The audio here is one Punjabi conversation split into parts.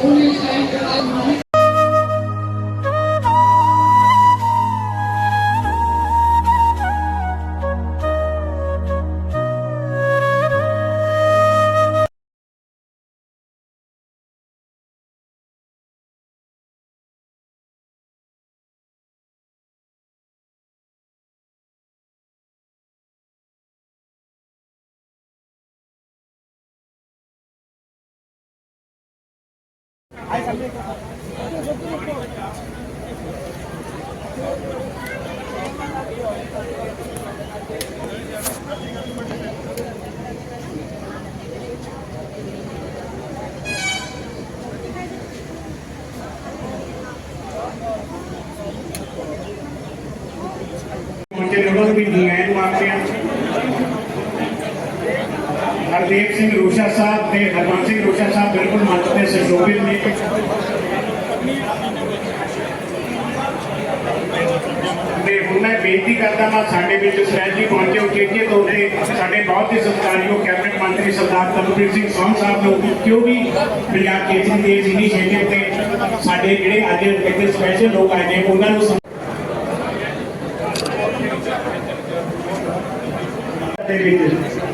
oh my Thank you. Hardeep Singh ਰੋਸ਼ਾ ਸਾਹਿਬ ਤੇ ਹਰਮਨ ਸਿੰਘ ਰੋਸ਼ਾ ਸਾਹਿਬ ਬਿਲਕੁਲ ਮੰਚ ਤੇ ਸੁਸ਼ੋਭਿਤ ਨੇ। ਤੇ ਹੁਣ ਮੈਂ ਬੇਨਤੀ ਕਰਦਾ ਹਾਂ ਸਾਡੇ ਵਿੱਚ ਸਹਿਜ ਜੀ ਪਹੁੰਚੇ ਉਚੇਚੇ ਤੌਰ ਤੇ ਸਾਡੇ ਬਹੁਤ ਹੀ ਸਤਿਕਾਰਯੋਗ ਕੈਬਨਿਟ ਮੰਤਰੀ ਸਰਦਾਰ ਤਰਨਪ੍ਰੀਤ ਸਿੰਘ ਸੌਂਗ ਸਾਹਿਬ ਨੂੰ, ਕਿਉਂ ਵੀ ਪੰਜਾਬ ਕੇਸਰੀ ਦੇ ਇਨੀਸ਼ੀਏਟਿਵ ਤੇ ਸਾਡੇ ਜਿਹੜੇ ਅੱਜ ਇੱਥੇ ਸਪੈਸ਼ਲ ਲੋਕ ਆਏ ਨੇ, ਉਹਨਾਂ ਨੂੰ ਦੇ ਵਿੱਚ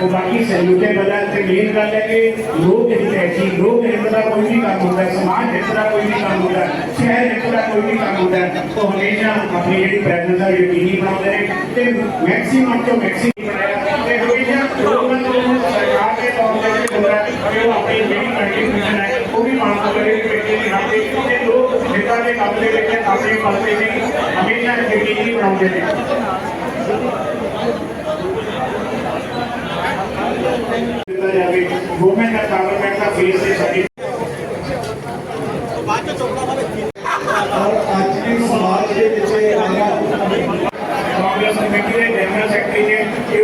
ਉਹ ਬਾਕੀ ਸੈਲੂਟੇਬਲ ਹੈ ਤੇ ਮੇਨ ਗੱਲ ਹੈ ਕਿ ਲੋਕ ਹਿੱਤ ਹੈ ਜੀ ਲੋਕ ਹਿੱਤ ਦਾ ਕੋਈ ਵੀ ਕੰਮ ਹੁੰਦਾ, ਸਮਾਜ ਹਿੱਤ ਦਾ ਕੋਈ ਵੀ ਕੰਮ ਹੁੰਦਾ, ਸ਼ਹਿਰ ਹਿੱਤ ਦਾ ਕੋਈ ਵੀ ਕੰਮ ਹੁੰਦਾ, ਉਹ ਹਮੇਸ਼ਾ ਆਪਣੀ ਜਿਹੜੀ ਪ੍ਰੈਜ਼ੈਂਸ ਹੈ ਯਕੀਨੀ ਬਣਾਉਂਦੇ ਨੇ ਤੇ ਮੈਕਸਿਮਮ ਤੋਂ ਮੈਕਸਿਮਮ ਬਣਾਇਆ ਤੇ ਹਮੇਸ਼ਾ ਲੋਕਾਂ ਨੂੰ ਸਰਕਾਰ ਦੇ ਤੌਰ ਤੇ ਜਿਹੜਾ ਕਿ ਉਹ ਆਪਣੀ ਜਿਹੜੀ ਕੰਟਰੀਬਿਊਸ਼ਨ ਹੈ, ਉਹ ਵੀ ਮਾਨਤਾ ਕਰੇ ਕਿ ਬੇਟੇ ਦੀ ਹੱਥ ਤੇ ਲੋਕ ਹਿੱਤਾਂ ਦੇ ਕੰਮ ਦੇ ਵਿੱਚ ਆਪਣੇ ਪਾਸੇ ਦੀ ਹਮੇਸ਼ਾ ਯਕੀਨੀ ਬਣਾਉਂਦੇ ਨੇ। ਦਿੱਤਾ ਜਾਵੇ ਗਵਰਨਮੈਂਟ ਦਾ ਗਵਰਨਮੈਂਟ ਦਾ ਫੇਸ ਤੇ ਸਾਡੀ ਔਰ ਅੱਜ ਦੀ ਸਮਾਜ ਦੇ ਵਿੱਚ ਇਹ ਆਇਆ ਕਾਂਗਰਸ ਕਮੇਟੀ ਦੇ ਜਨਰਲ ਸੈਕਟਰੀ ਨੇ ਕਿ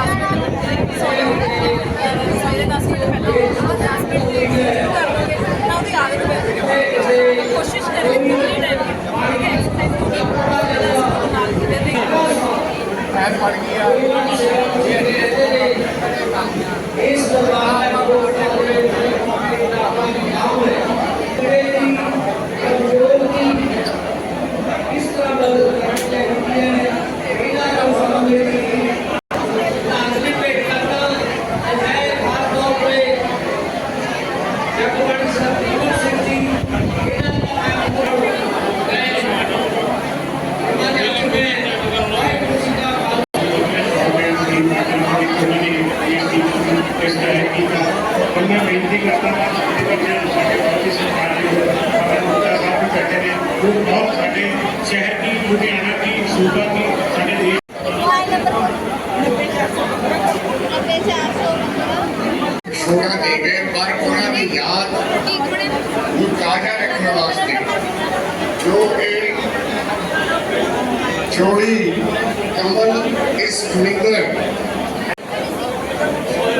আসবে ਨੂੰ ਤਾਜ਼ਾ ਰੱਖਣ ਵਾਸਤੇ, ਜੋ ਕਿ ਚੋੜੀ ਕਮਲ ਇਸ ਫਿੰਗਰ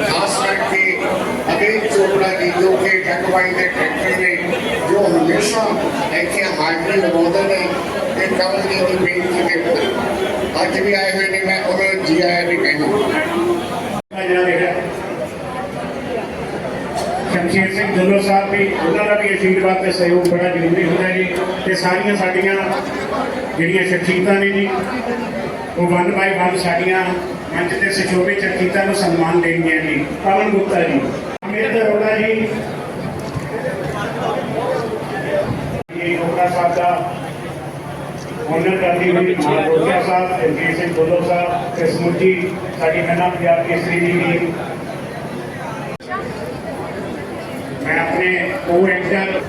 ਖਾਸ ਕਰਕੇ ਅਭਿਨ ਚੋਪੜਾ ਜੀ, ਜੋ ਕਿ ਠਕਵਾਈ ਦੇ ਟਰੈਕਟਰ ਨੇ, ਜੋ ਹਮੇਸ਼ਾ ਇੱਥੇ ਹਾਜ਼ਰੀ ਲਗਾਉਂਦੇ ਨੇ ਤੇ ਕਮਲ ਦੀ ਬੇਨਤੀ ਦੇ ਉੱਤੇ ਅੱਜ ਵੀ ਆਏ ਹੋਏ ਨੇ, ਮੈਂ ਉਹਨਾਂ ਨੂੰ ਜੀ ਆਇਆ ਵੀ ਕਹਿੰਦਾ ਜਿਹੜਾ ਰਿਹਾ ਸ਼ਮਸ਼ੀਰ ਸਿੰਘ ਦੁੱਲੋ ਸਾਹਿਬ ਵੀ ਉਹਨਾਂ ਦਾ ਵੀ ਅਸ਼ੀਰਵਾਦ ਤੇ ਸਹਿਯੋਗ ਬੜਾ ਜ਼ਰੂਰੀ ਹੁੰਦਾ ਜੀ। ਤੇ ਸਾਰੀਆਂ ਸਾਡੀਆਂ ਜਿਹੜੀਆਂ ਸ਼ਖਸੀਅਤਾਂ ਨੇ ਜੀ, ਉਹ ਵਨ ਬਾਈ ਵਨ ਸਾਡੀਆਂ ਮੰਚ ਤੇ ਸੁਸ਼ੋਭਿਤ ਸ਼ਖਸੀਅਤਾਂ ਨੂੰ ਸਨਮਾਨ ਦੇਣਗੀਆਂ ਜੀ। ਪਵਨ ਗੁਪਤਾ ਜੀ। ਅਮਿਤ ਅਰੋੜਾ ਜੀ। ਇਹ ਗੁਪਤਾ ਸਾਹਿਬ ਦਾ ਉਹਨਾਂ ਕਰਦੀ ਹੋਈ ਮਾਨਵੋਜਾ ਸਾਹਿਬ, ਰਣਜੀਤ ਸਿੰਘ ਦੁੱਲੋ ਸਾਹਿਬ ਤੇ ਸਮੁੱਚੀ ਸਾਡੀ ਮਹਿਲਾ ਪੰਜਾਬ ਕੇਸਰੀ ਦੀ ਟੀਮ ਮੈਂ ਆਪਣੇ ਕੋ ਐਕਟਰ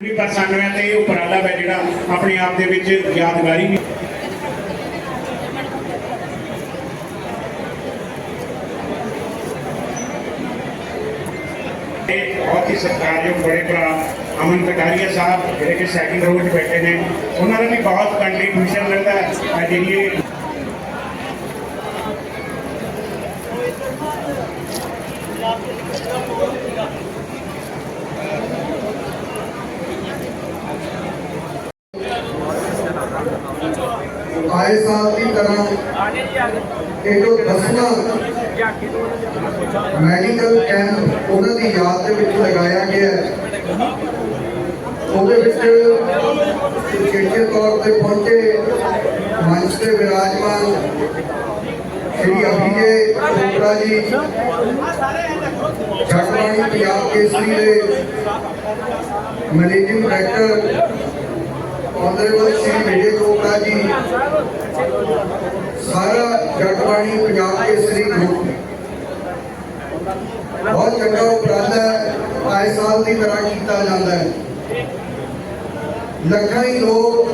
ਵੀ ਪਰਸਾਨਿਆਂ ਤੇ ਇਹ ਉਪਰਾਲਾ ਹੈ ਜਿਹੜਾ ਆਪਣੇ ਆਪ ਦੇ ਵਿੱਚ ਯਾਦਗਾਰੀ ਵੀ ਤੇ ਬਹੁਤ ਹੀ ਸਤਿਕਾਰਯੋਗ ਬੜੇ ਭਰਾ ਅਮਨ ਕਟਾਰੀਆ ਸਾਹਿਬ ਜਿਹੜੇ ਕਿ ਸੈਕਿੰਡ ਰੋਡ 'ਚ ਬੈਠੇ ਨੇ ਉਹਨਾਂ ਦਾ ਵੀ ਬਹੁਤ ਕੰਟਰੀਬਿਊਸ਼ਨ ਲੱਗਦਾ ਹੈ ਆ ਜਿਹੜੀ ਇਹ ਆਏ ਸਾਲ ਦੀ ਤਰ੍ਹਾਂ ਇਹ ਜੋ ਦਸਵਾਂ ਮੈਡੀਕਲ ਕੈਂਪ ਉਹਨਾਂ ਦੀ ਯਾਦ ਦੇ ਵਿੱਚ ਲਗਾਇਆ ਗਿਆ ਉਹਦੇ ਵਿੱਚ ਚੇਚੇ ਤੌਰ ਤੇ ਪਹੁੰਚੇ ਮੰਚ ਤੇ ਵਿਰਾਜਮਾਨ ਸ਼੍ਰੀ ਅਭਿਜੇ ਚੋਪੜਾ ਜੀ, ਜਗਬਾਣੀ ਪੰਜਾਬ ਕੇਸਰੀ ਦੇ managing director, honourable Shri Vijay Chopra ji, ਸਾਰਾ ਜਗਬਾਣੀ ਪੰਜਾਬ ਕੇਸਰੀ ਗਰੁੱਪ ਬਹੁਤ ਚੰਗਾ ਉਪਰਾਲਾ ਹੈ ਆਏ ਸਾਲ ਦੀ ਤਰ੍ਹਾਂ ਕੀਤਾ ਜਾਂਦਾ ਹੈ। ਲੱਖਾਂ ਹੀ ਲੋਕ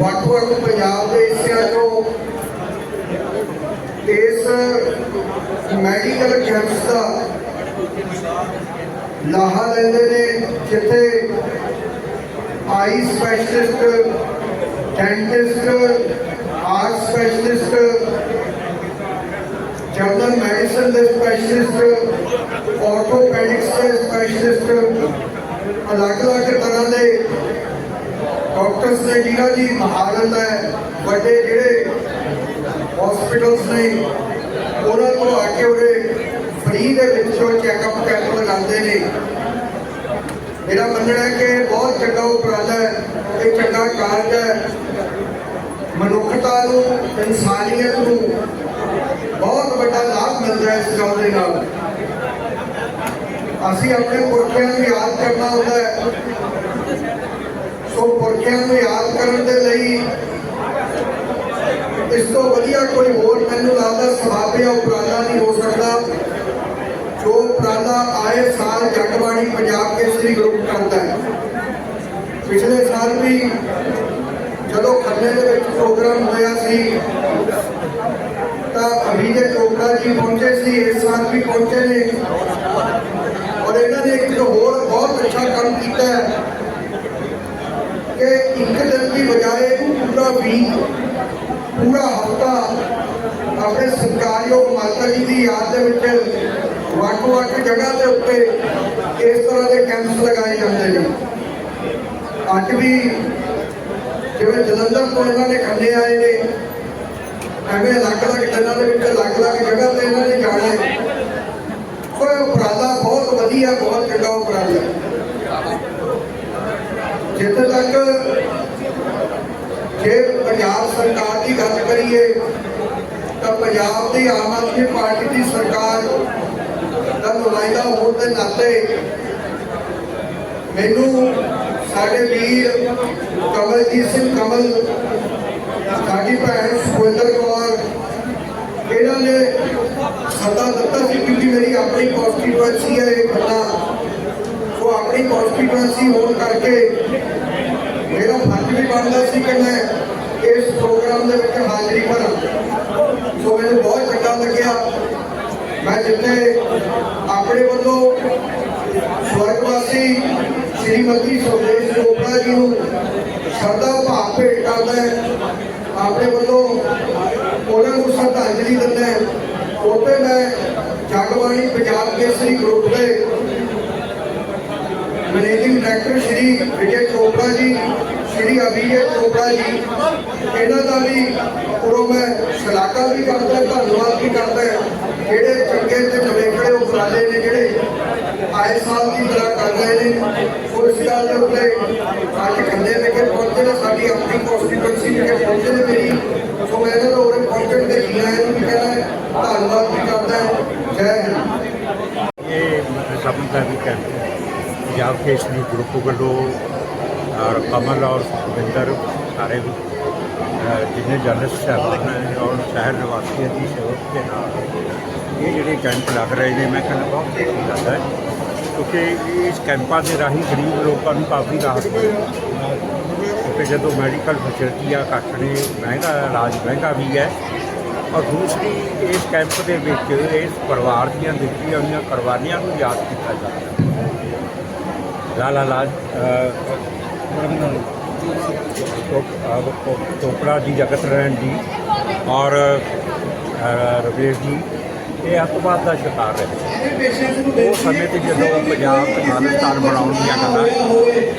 ਵੱਖ ਵੱਖ ਪੰਜਾਬ ਦੇ ਹਿੱਸਿਆਂ ਤੋਂ ਇਸ ਮੈਡੀਕਲ ਕੈਂਪਸ ਦਾ ਲਾਹਾ ਲੈਂਦੇ ਨੇ, ਜਿੱਥੇ eye specialist dentist are specialist ਦੇ ਸਪੈਸ਼ਲਿਸਟ ਆਰਥੋਪੈਡਿਕਸ ਦੇ ਸਪੈਸ਼ਲਿਸਟ ਅਲੱਗ-ਅਲੱਗ ਤਰ੍ਹਾਂ ਦੇ ਡਾਕਟਰਸ ਨੇ ਜਿਹੜਾ ਜੀ ਮਹਾਰਤ ਹੈ, ਵੱਡੇ ਜਿਹੜੇ ਹਸਪੀਟਲਸ ਨੇ, ਉਹਨਾਂ ਤੋਂ ਆ ਕੇ ਉਹਦੇ ਫ੍ਰੀ ਦੇ ਵਿੱਚੋਂ ਚੈੱਕਅਪ ਕੈਂਪ ਲਗਾਉਂਦੇ ਨੇ। ਮੇਰਾ ਮੰਨਣਾ ਹੈ ਕਿ ਬਹੁਤ ਚੰਗਾ ਉਪਰਾਲਾ ਹੈ, ਇਹ ਚੰਗਾ ਕਾਰਜ ਹੈ। ਮਨੁੱਖਤਾ ਨੂੰ, ਇਨਸਾਨੀਅਤ ਨੂੰ ਬਹੁਤ ਵੱਡਾ ਲਾਭ ਮਿਲਦਾ ਹੈ ਇਸ ਗੱਲ ਦੇ ਨਾਲ। ਅਸੀਂ ਆਪਣੇ ਪੁਰਖਿਆਂ ਨੂੰ ਯਾਦ ਕਰਨਾ ਹੁੰਦਾ ਹੈ। ਸੋ ਪੁਰਖਿਆਂ ਨੂੰ ਯਾਦ ਕਰਨ ਦੇ ਲਈ ਇਸ ਤੋਂ ਵਧੀਆ ਕੋਈ ਹੋਰ ਮੈਨੂੰ ਲੱਗਦਾ ਸਵਾਬਿਆ ਉਪਰਾਲਾ ਨਹੀਂ ਹੋ ਸਕਦਾ। ਜੋ ਉਪਰਾਲਾ ਆਏ ਸਾਲ ਜਗਬਾਣੀ ਪੰਜਾਬ ਕੇਸਰੀ ਗਰੁੱਪ ਕਰਦਾ ਹੈ ਪਿਛਲੇ ਸਾਲ ਵੀ ਜਦੋਂ ਖੰਨੇ ਦੇ ਵਿੱਚ ਪ੍ਰੋਗਰਾਮ ਹੋਇਆ ਸੀ ਅਭਿਜੇ ਚੋਪੜਾ ਜੀ ਪਹੁੰਚੇ ਸੀ, ਇਸ ਸਾਲ ਵੀ ਪਹੁੰਚੇ ਨੇ। ਔਰ ਇਹਨਾਂ ਨੇ ਇੱਕ ਹੋਰ ਬਹੁਤ ਅੱਛਾ ਕੰਮ ਕੀਤਾ ਹੈ ਕਿ ਇੱਕ ਦਿਨ ਦੀ ਬਜਾਏ ਪੂਰਾ ਵੀਕ ਪੂਰਾ ਹਫਤਾ ਆਪਣੇ ਸਰਕਾਰੀਓ ਮਾਤਾ ਜੀ ਦੀ ਯਾਦ ਦੇ ਵਿੱਚ ਵੱਖ-ਵੱਖ ਜਗ੍ਹਾ ਦੇ ਉੱਤੇ ਇਸ ਤਰ੍ਹਾਂ ਦੇ ਕੈਂਪਸ ਲਗਾਏ ਜਾਂਦੇ ਨੇ। ਅੱਜ ਵੀ ਜਿਵੇਂ ਜਲੰਧਰ ਤੋਂ ਇਹਨਾਂ ਨੇ ਖੰਨੇ ਆਏ ਨੇ ਐਵੇਂ ਅਲੱਗ-ਅਲੱਗ ਦਿਨਾਂ ਦੇ ਵਿੱਚ ਅਲੱਗ-ਅਲੱਗ ਜਗ੍ਹਾ ਤੇ ਇਹਨਾਂ ਨੇ ਜਾਣਾ ਹੈ। ਕੋਈ ਉਪਰਾਲਾ ਬਹੁਤ ਵਧੀਆ, ਬਹੁਤ ਚੰਗਾ ਉਪਰਾਲਾ। ਜਿੱਥੇ ਤੱਕ ਜੇ ਪੰਜਾਬ ਸਰਕਾਰ ਦੀ ਗੱਲ ਕਰੀਏ, ਤਾਂ ਪੰਜਾਬ ਦੀ ਆਮ ਆਦਮੀ ਪਾਰਟੀ ਦੀ ਸਰਕਾਰ ਦਾ ਨੁਮਾਇੰਦਾ ਹੋਣ ਦੇ ਨਾਤੇ ਮੈਨੂੰ ਸਾਡੇ ਵੀਰ ਕਮਲਜੀਤ ਸਿੰਘ ਕਮਲ ਸਾਡੀ ਭੈਣ ਸੁਖਵਿੰਦਰ ਕੌਰ ਇਹਨਾਂ ਨੇ ਸੱਦਾ ਦਿੱਤਾ ਸੀ ਕਿਉਂਕਿ ਮੇਰੀ ਆਪਣੀ ਕਨਸਟੀਟੂਐਂਸੀ ਹੈ ਇਹ ਬੰਦਾ। ਉਹ ਆਪਣੀ ਕਨਸਟੀਟੂਐਂਸੀ ਹੋਣ ਕਰਕੇ ਮੇਰਾ ਫਰਜ਼ ਵੀ ਬਣਦਾ ਸੀ ਕਿ ਮੈਂ ਇਸ ਪ੍ਰੋਗਰਾਮ ਦੇ ਵਿੱਚ ਹਾਜ਼ਰੀ ਭਰਾਂ। ਸੋ ਮੈਨੂੰ ਬਹੁਤ ਚੰਗਾ ਲੱਗਿਆ। ਮੈਂ ਜਿੱਥੇ ਆਪਣੇ ਵੱਲੋਂ ਸਵਰਗਵਾਸੀ ਸ਼੍ਰੀਮਤੀ ਸੁਦੇਸ਼ ਚੋਪੜਾ ਜੀ ਨੂੰ ਸ਼ਰਧਾ ਭਾਵ ਭੇਟ ਕਰਦਾ ਹੈ। ਆਪਣੇ ਵੱਲੋਂ ਉਹਨਾਂ ਨੂੰ ਸ਼ਰਧਾਂਜਲੀ ਦਿੰਦਾ ਹੈ। ਉੱਥੇ ਮੈਂ ਜਗਬਾਣੀ ਪੰਜਾਬ ਕੇਸਰੀ ਗਰੁੱਪ ਦੇ ਮੈਨੇਜਿੰਗ ਡਾਇਰੈਕਟਰ ਸ਼੍ਰੀ ਵਿਜੇ ਚੋਪੜਾ ਜੀ, ਸ਼੍ਰੀ ਅਭਿਜੇ ਚੋਪੜਾ ਜੀ। ਇਹਨਾਂ ਦਾ ਵੀ ਉਰੋਂ ਮੈਂ ਸ਼ਲਾਘਾ ਵੀ ਕਰਦਾ, ਧੰਨਵਾਦ ਵੀ ਕਰਦਾ ਜਿਹੜੇ ਚੰਗੇ ਤੇ ਨਵੇਕਲੇ ਉਪਰਾਲੇ ਨੇ, ਜਿਹੜੇ ਆਏ ਸਾਲ ਦੀ ਤਰ੍ਹਾਂ ਕਰ ਰਹੇ ਨੇ, ਉਹ ਇਸ ਗੱਲ ਦੇ ਉੱਤੇ ਅੱਜ ਖੰਡੇ ਵਿਖੇ ਪਹੁੰਚੇ ਨੇ ਸਾਡੀ ਆਪਣੀ ਕਨਸਟੀਟੂਐਂਸੀ ਵਿਖੇ ਪਹੁੰਚੇ ਨੇ ਮੇਰੀ ਸੋ ਮੈਂ ਇਹਨਾਂ ਦਾ ਉਰੇ ਪਹੁੰਚਣ ਦੇ ਜੀਆਂ ਨੂੰ ਵੀ ਕਹਿਣਾ ਧੰਨਵਾਦ ਵੀ ਕਰਦਾ ਜੈ ਹਿੰਦ ਇਹ ਸਭਨ ਦਾ ਵੀ ਕਹਿੰਦੇ ਪੰਜਾਬ ਕੇਸਰੀ ਗਰੁੱਪ ਵੱਲੋਂ ਔਰ ਕਮਲ ਔਰ ਸੁਖਵਿੰਦਰ ਸਾਰੇ ਅਹ, ਜਿੰਨੇ ਜਰਨਲਿਸਟ ਸਾਹਿਬਾਨ ਨੇ ਔਰ ਸ਼ਹਿਰ ਨਿਵਾਸੀਆਂ ਦੀ ਸਹਿਯੋਗ ਦੇ ਨਾਲ। ਇਹ ਜਿਹੜੇ ਕੈਂਪ ਲੱਗ ਰਹੇ ਨੇ ਮੈਂ ਕਹਿੰਦਾ ਬਹੁਤ ਖੁਸ਼ੀ ਲੱਗਦਾ ਹੈ ਕਿਉਂਕਿ ਇਸ ਕੈਂਪਾਂ ਦੇ ਰਾਹੀਂ ਗਰੀਬ ਲੋਕਾਂ ਨੂੰ ਕਾਫੀ ਰਾਹਤ ਮਿਲਦੀ ਕਿਉਂਕਿ ਜਦੋਂ ਮੈਡੀਕਲ ਫੈਸਿਲਿਟੀਆਂ ਘੱਟ ਨੇ ਮਹਿੰਗਾ ਇਲਾਜ ਮਹਿੰਗਾ ਵੀ ਹੈ। ਔਰ ਦੂਸਰੀ ਇਸ ਕੈਂਪ ਦੇ ਵਿੱਚ ਇਸ ਪਰਿਵਾਰ ਦੀਆਂ ਦਿੱਤੀਆਂ ਹੋਈਆਂ ਕੁਰਬਾਨੀਆਂ ਨੂੰ ਯਾਦ ਕੀਤਾ ਜਾਂਦਾ ਹੈ। ਲਾਲਾ ਲਾਜ ਚੋਪੜਾ ਜੀ ਜਗਤ ਰਹਿਣ ਜੀ ਔਰ ਅ, ਰਵੇਸ਼ ਜੀ। ਇਹ ਅੱਤਵਾਦ ਦਾ ਸ਼ਿਕਾਰ ਰਹੇ ਉਹ ਸਮੇਂ ਤੇ ਜਦੋਂ ਪੰਜਾਬ ਤੇ ਬਣਾਉਣ ਦੀਆਂ ਗੱਲਾਂ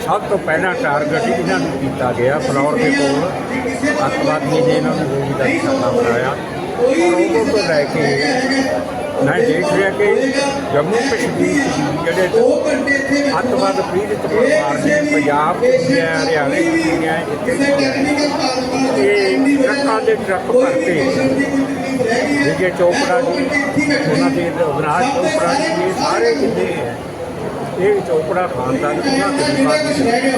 ਸਭ ਤੋਂ ਪਹਿਲਾਂ ਟਾਰਗੇਟ ਇਹਨਾਂ ਨੂੰ ਕੀਤਾ ਗਿਆ ਫਲੌਰ ਦੇ ਕੋਲ। ਅੱਤਵਾਦੀਆਂ ਨੇ ਇਹਨਾਂ ਨੂੰ ਗੋਲੀ ਦਾ ਨਿਸ਼ਾਨਾ ਬਣਾਇਆ ਉਹ ਤੋਂ ਲੈ ਕੇ ਮੈਂ ਦੇਖ ਰਿਹਾ ਕਿ ਜੰਮੂ ਕਸ਼ਮੀਰ ਜਿਹੜੇ ਅੱਤਵਾਦ ਪੀੜਿਤ ਪਰਿਵਾਰ ਨੇ ਪੰਜਾਬ ਦੀਆਂ ਹਰਿਆਣੇ ਦੀਆਂ ਇਹ ਟਰੱਕਾਂ ਦੇ ਟਰੱਕ ਭਰ ਕੇ ਵਿਜੇ ਚੋਪੜਾ ਜੀ ਉਹਨਾਂ ਦੇ ਅਵਨਾਸ਼ ਚੋਪੜਾ ਜੀ ਇਹ ਸਾਰੇ ਜਿੰਨੇ ਹੈ? ਇਹ ਚੋਪੜਾ ਖਾਨਦਾਨ ਉਹਨਾਂ ਦੀ ਮਦਦ ਕਰਦੇ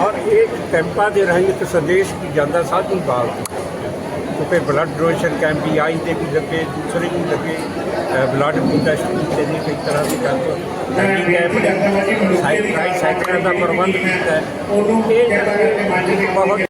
ਔਰ ਇਹ ਕੈਂਪਾਂ ਦੇ ਰਾਹੀਂ ਇੱਕ ਸੰਦੇਸ਼ ਵੀ ਜਾਂਦਾ ਸਾਧੂ ਬਾਲ ਕਿਉਂਕਿ ਬਲੱਡ ਡੋਨੇਸ਼ਨ ਕੈਂਪ ਵੀ ਆਈ ਤੇ ਵੀ ਲੱਗੇ ਦੂਸਰੇ ਵੀ ਲੱਗੇ ਬਲੱਡ ਟੈਸਟ ਕੀਤੇ ਨੇ ਕਈ ਤਰ੍ਹਾਂ ਦੇ ਕੈਂਪ ਹੈਂਡੀ ਕੈਂਪ ਨੇ ਸਾਈਕਲ ਸਾਈਕਲਾਂ ਦਾ ਪ੍ਰਬੰਧ ਕੀਤਾ। ਹੈ ਉਹਨੂੰ